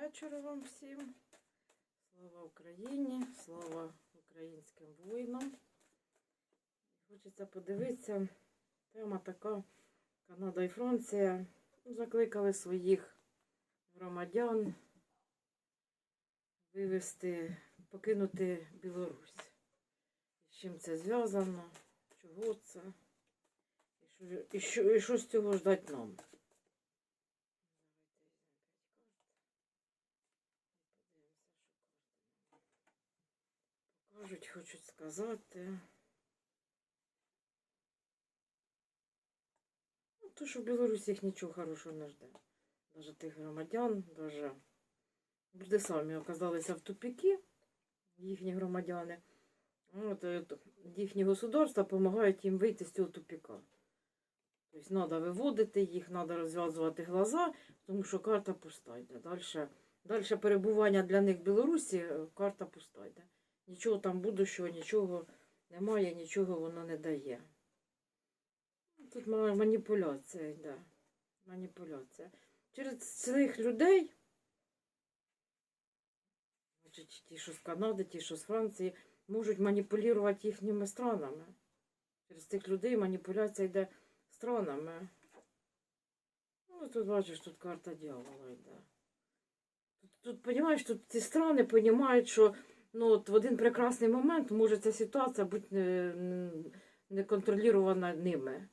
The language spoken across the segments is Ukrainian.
вечора вам всім. Слава Україні, слава українським воїнам. Хочеться подивитися. Тема така Канада і Франція. Ну, Закликали своїх громадян вивезти, покинути Білорусь. З чим це зв'язано, чого це, і що, і що, і що з цього ждать нам. Покажуть, хочуть сказати. Ну, то, що в Білорусі їх нічого хорошого не жде. Даже тих громадян, даже люди самі оказалися в тупіки, їхні громадяни. От, е, т- їхні государства допомагають їм вийти з цього тупіка. Тобто треба виводити їх, треба розв'язувати глаза, тому що карта пуста йде. Далі перебування для них в Білорусі, е, карта пуста йде. Нічого там будущого, нічого немає, нічого воно не дає. Тут ма- маніпуляція йде. Маніпуляція. Через цих людей, значить, ті, що з Канади, ті, що з Франції, можуть маніпулювати їхніми странами. Через цих людей маніпуляція йде странами. Ну, тут бачиш, тут карта дьявола йде. Тут, тут понімаєш, тут ці страни розуміють, що ну, от в один прекрасний момент може ця ситуація бути не, не контролювана ними.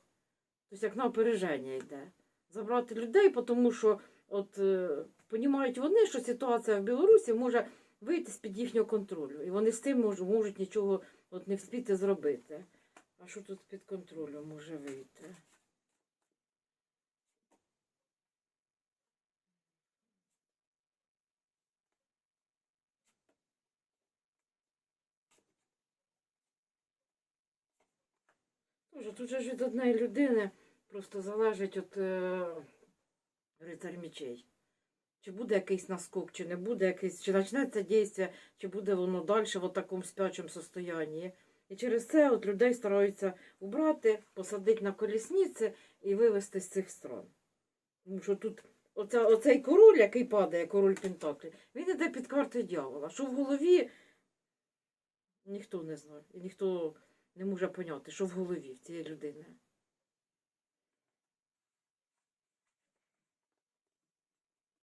Тобто як на опереження йде. Забрати людей, тому що от е, понімають вони, що ситуація в Білорусі може вийти з-під їхнього контролю. І вони з тим можуть, можуть нічого от не вспіти зробити. А що тут під контролем може вийти? Тоже тут же ж від однієї людини просто залежить від е, рицарь мечей. Чи буде якийсь наскок, чи не буде якийсь, чи почнеться дійство, чи буде воно далі в такому спячому состоянні. І через це от людей стараються убрати, посадити на колісниці і вивезти з цих стран. Тому що тут оця, оцей король, який падає, король Пентаклі, він іде під картою дьявола. Що в голові ніхто не знає. І ніхто не може поняти, що в голові в цієї людини.